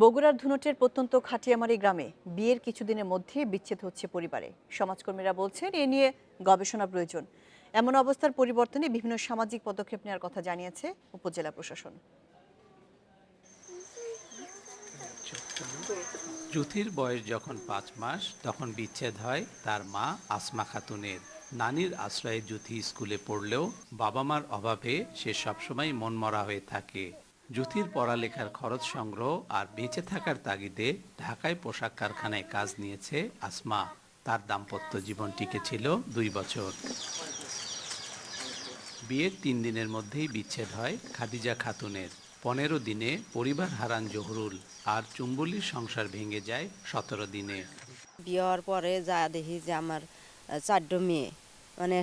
বগুড়ার ধুনটের প্রত্যন্ত খাটিয়ামারি গ্রামে বিয়ের কিছুদিনের মধ্যে বিচ্ছেদ হচ্ছে পরিবারে। সমাজকর্মীরা বলছেন, এ নিয়ে গবেষণা প্রয়োজন। এমন অবস্থার পরিবর্তনে বিভিন্ন সামাজিক পদক্ষেপ নেওয়ার কথা জানিয়েছে উপজেলা প্রশাসন। জুথির বয়স যখন পাঁচ মাস, তখন বিচ্ছেদ হয় তার মা আসমা খাতুনের। নানির আশ্রয়ে জুথি স্কুলে পড়লেও বাবা মার অভাবে সে সবসময় মনমরা হয়ে থাকে। জুথির পড়ালেখার খরচ সংগ্রহ আর বেঁচে থাকার তাগিদে ঢাকায় পোশাক কারখানায় কাজ নিয়েছে আসমা। তার দাম্পত্য জীবন টিকে ছিল দুই বছর। বিয়ের তিন দিনের মধ্যেই বিচ্ছেদ হয় খাদিজা খাতুনের। পনেরো দিনে পরিবার হারান জহরুল আর চুম্বুলির সংসার ভেঙে যায় সতেরো দিনে। বিয়ে হওয়ার পরে যা দেখি যে আমার চারটো মেয়ে। মানে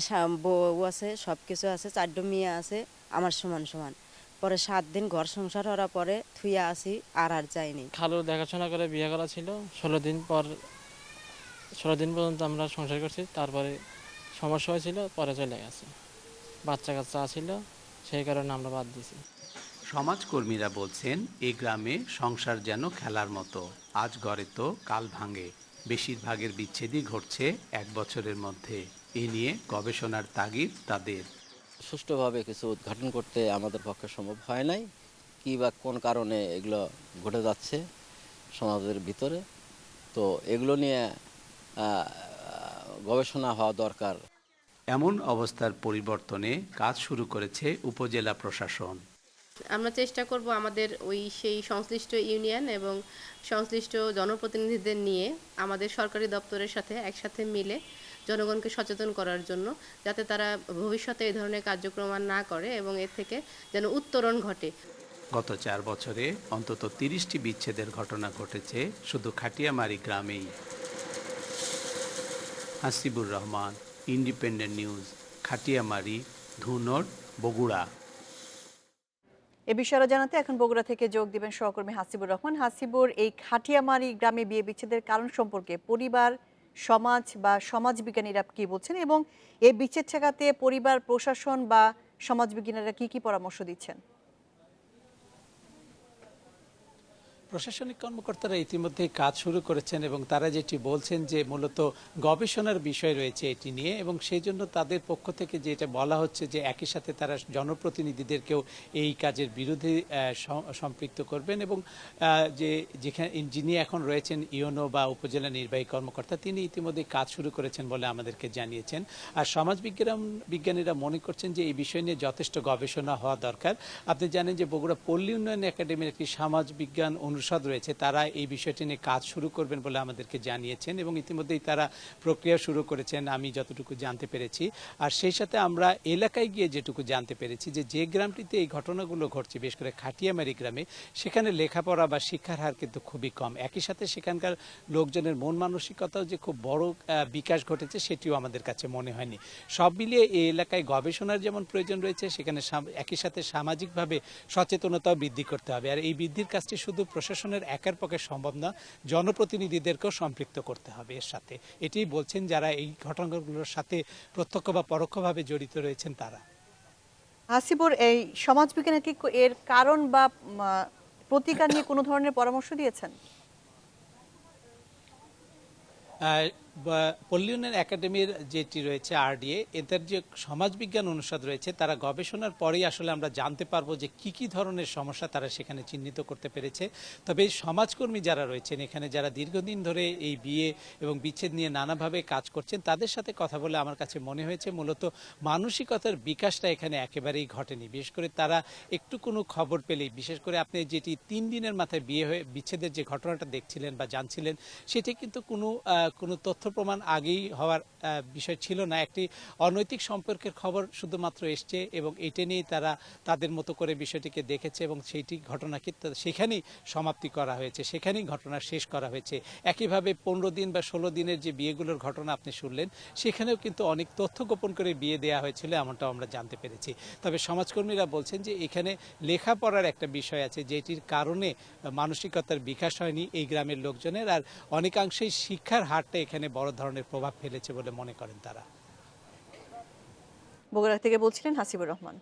বউ আছে সব কিছু আছে চারটো মেয়ে আছে, আমার সমান সমান। পরে সাত দিন ঘর সংসার হওয়ার পরে থুইয়া আসি আর আর যাইনি। খালুর দেখাশোনা করে বিয়ে করা ছিল। ষোলো দিন পর ষোলো দিন পর্যন্ত আমরা সংসার করছি। তারপরে সমস্যা হয়েছিল পরে চলে গেছে। বাচ্চা কাচ্চা ছিল সেই কারণে আমরা বাদ দিয়েছি। সমাজকর্মীরা বলছেন এই গ্রামে সংসার যেন খেলার মতো। আজ গড়ে তো কাল ভাঙে। বেশিরভাগের বিচ্ছেদই ঘটছে এক বছরের মধ্যে। এ নিয়ে গবেষণার তাগিদ তাদের। সুষ্ঠুভাবে কিছু উদ্ঘাটন করতে আমাদের পক্ষে সম্ভব হয় নাই। কি বা কোন কারণে এগুলো ঘটে যাচ্ছে সমাজের ভিতরে তো এগুলো নিয়ে গবেষণা হওয়া দরকার। এমন অবস্থার পরিবর্তনে কাজ শুরু করেছে উপজেলা প্রশাসন। আমরা চেষ্টা করব আমাদের ওই সেই সংশ্লিষ্ট ইউনিয়ন এবং সংশ্লিষ্ট জনপ্রতিনিধিদের নিয়ে আমাদের সরকারি দপ্তরের সাথে একসাথে মিলে জনগণকে সচেতন করার জন্য যাতে তারা ভবিষ্যতে এই ধরনের কার্যক্রম আর না করে এবং এর থেকে যেন উত্তরণ ঘটে। গত চার বছরে অন্তত তিরিশটি বিচ্ছেদের ঘটনা ঘটেছে শুধু খাটিয়ামারি গ্রামেই। Hasibur Rahman independent news Khatiamari Dhunat Bogura. এ বিষয়ে জানাতে এখন বগুড়া থেকে যোগ দিবেন সহকর্মী হাসিবুর রহমান। হাসিবুর এই খাটিয়ামারি গ্রামে বিয়ে বিচ্ছেদের কারণ সম্পর্কে পরিবার সমাজ বা সমাজবিজ্ঞানীরা কি বলছেন এবং এই বিচ্ছেদ ঠেকাতে পরিবার, প্রশাসন বা সমাজবিজ্ঞানীরা কি কি পরামর্শ দিচ্ছেন? প্রশাসনিক কর্মকর্তারা ইতিমধ্যে কাজ শুরু করেছেন এবং তারা যেটি বলছেন যে মূলত গবেষণার বিষয় রয়েছে এটি নিয়ে এবং সেই জন্য তাদের পক্ষ থেকে যেটা বলা হচ্ছে যে একই সাথে তারা জনপ্রতিনিধিদেরকেও এই কাজের বিরুদ্ধে সম্পৃক্ত করবেন এবং যে যেখানে যিনি এখন রয়েছেন ইওনো বা উপজেলা নির্বাহী কর্মকর্তা, তিনি ইতিমধ্যে কাজ শুরু করেছেন বলে আমাদেরকে জানিয়েছেন। আর সমাজ বিজ্ঞান, বিজ্ঞানীরা মনে করছেন যে এই বিষয় নিয়ে যথেষ্ট গবেষণা হওয়া দরকার। আপনি জানেন যে বগুড়া পল্লী উন্নয়ন একাডেমির একটি সমাজ বিজ্ঞান অনুষদ রয়েছে, তারা এই বিষয়টি নিয়ে কাজ শুরু করবেন বলে আমাদেরকে জানিয়েছেন এবং ইতিমধ্যেই তারা প্রক্রিয়া শুরু করেছেন, আমি যতটুকু জানতে পেরেছি। আর সেই সাথে আমরা এলাকায় গিয়ে যেটুকু জানতে পেরেছি যে যে গ্রামটিতে এই ঘটনাগুলো ঘটছে, বিশেষ করে খাটিয়ামারি গ্রামে, সেখানে লেখাপড়া বা শিক্ষার হার কিন্তু খুবই কম। একই সাথে সেখানকার লোকজনের মন মানসিকতাও যে খুব বড় বিকাশ ঘটেছে, সেটিও আমাদের কাছে মনে হয়নি। সব মিলিয়ে এই এলাকায় গবেষণার যেমন প্রয়োজন রয়েছে, সেখানে একই সাথে সামাজিকভাবে সচেতনতাও বৃদ্ধি করতে হবে। আর এই বৃদ্ধির কাজটি শুধু প্রশাসনের একার পক্ষে সম্ভব না জনপ্রতিনিধিদেরকেও সম্পৃক্ত করতে হবে এর সাথে। এটি বলছেন যারা এই ঘটনাগুলোর সাথে প্রত্যক্ষ বা পরোক্ষভাবে জড়িত রয়েছেন তারা। হাসিবুর এই সমাজবিজ্ঞানে কি এর কারণ বা প্রতিকার নিয়ে কোনো ধরনের পরামর্শ দিয়েছেন? পল্লী একাডেমির যেটি রয়েছে আরডিএ, এদের যে সমাজবিজ্ঞান অনুষদ রয়েছে, তারা গবেষণার পরেই আসলে আমরা জানতে পারব যে কি কি ধরনের সমস্যা তারা সেখানে চিহ্নিত করতে পেরেছে। তবে সমাজকর্মী যারা রয়েছেন, এখানে যারা দীর্ঘদিন ধরে এই বিয়ে এবং বিচ্ছেদ নিয়ে নানাভাবে কাজ করছেন, তাদের সাথে কথা বলে আমার কাছে মনে হয়েছে মূলত মানসিকতার বিকাশটা এখানে একেবারেই ঘটেনি। বিশেষ করে তারা একটু কোনো খবর পেলেই, বিশেষ করে আপনি যেটি তিন দিনের মাথায় বিয়ে হয়ে, বিচ্ছেদের যে ঘটনাটা দেখছিলেন বা জানছিলেন, সেটি কিন্তু কোনো কোনো তথ্য প্রমাণ আগেই হওয়ার বিষয় ছিল না। একটি অনৈতিক সম্পর্কের খবর শুধুমাত্র এসছে এবং এটা নিয়েই তারা তাদের মতো করে বিষয়টিকে দেখেছে এবং সেইটি ঘটনাকে সেখানেই সমাপ্তি করা হয়েছে, সেখানেই ঘটনা শেষ করা হয়েছে। একইভাবে পনেরো দিন বা ষোলো দিনের যে বিয়েগুলোর ঘটনা আপনি শুনলেন, সেখানেও কিন্তু অনেক তথ্য গোপন করে বিয়ে দেওয়া হয়েছিল, এমনটাও আমরা জানতে পেরেছি। তবে সমাজকর্মীরা বলছেন যে এখানে লেখাপড়ার একটা বিষয় আছে, যেটির কারণে মানসিকতার বিকাশ হয়নি এই গ্রামের লোকজনের, আর অনেকাংশেই শিক্ষার হারটা এখানে বড় ধরনের প্রভাব ফেলেছে বলে মনে করেন তারা। বগুড়া থেকে বলছিলেন হাসিবুর রহমান।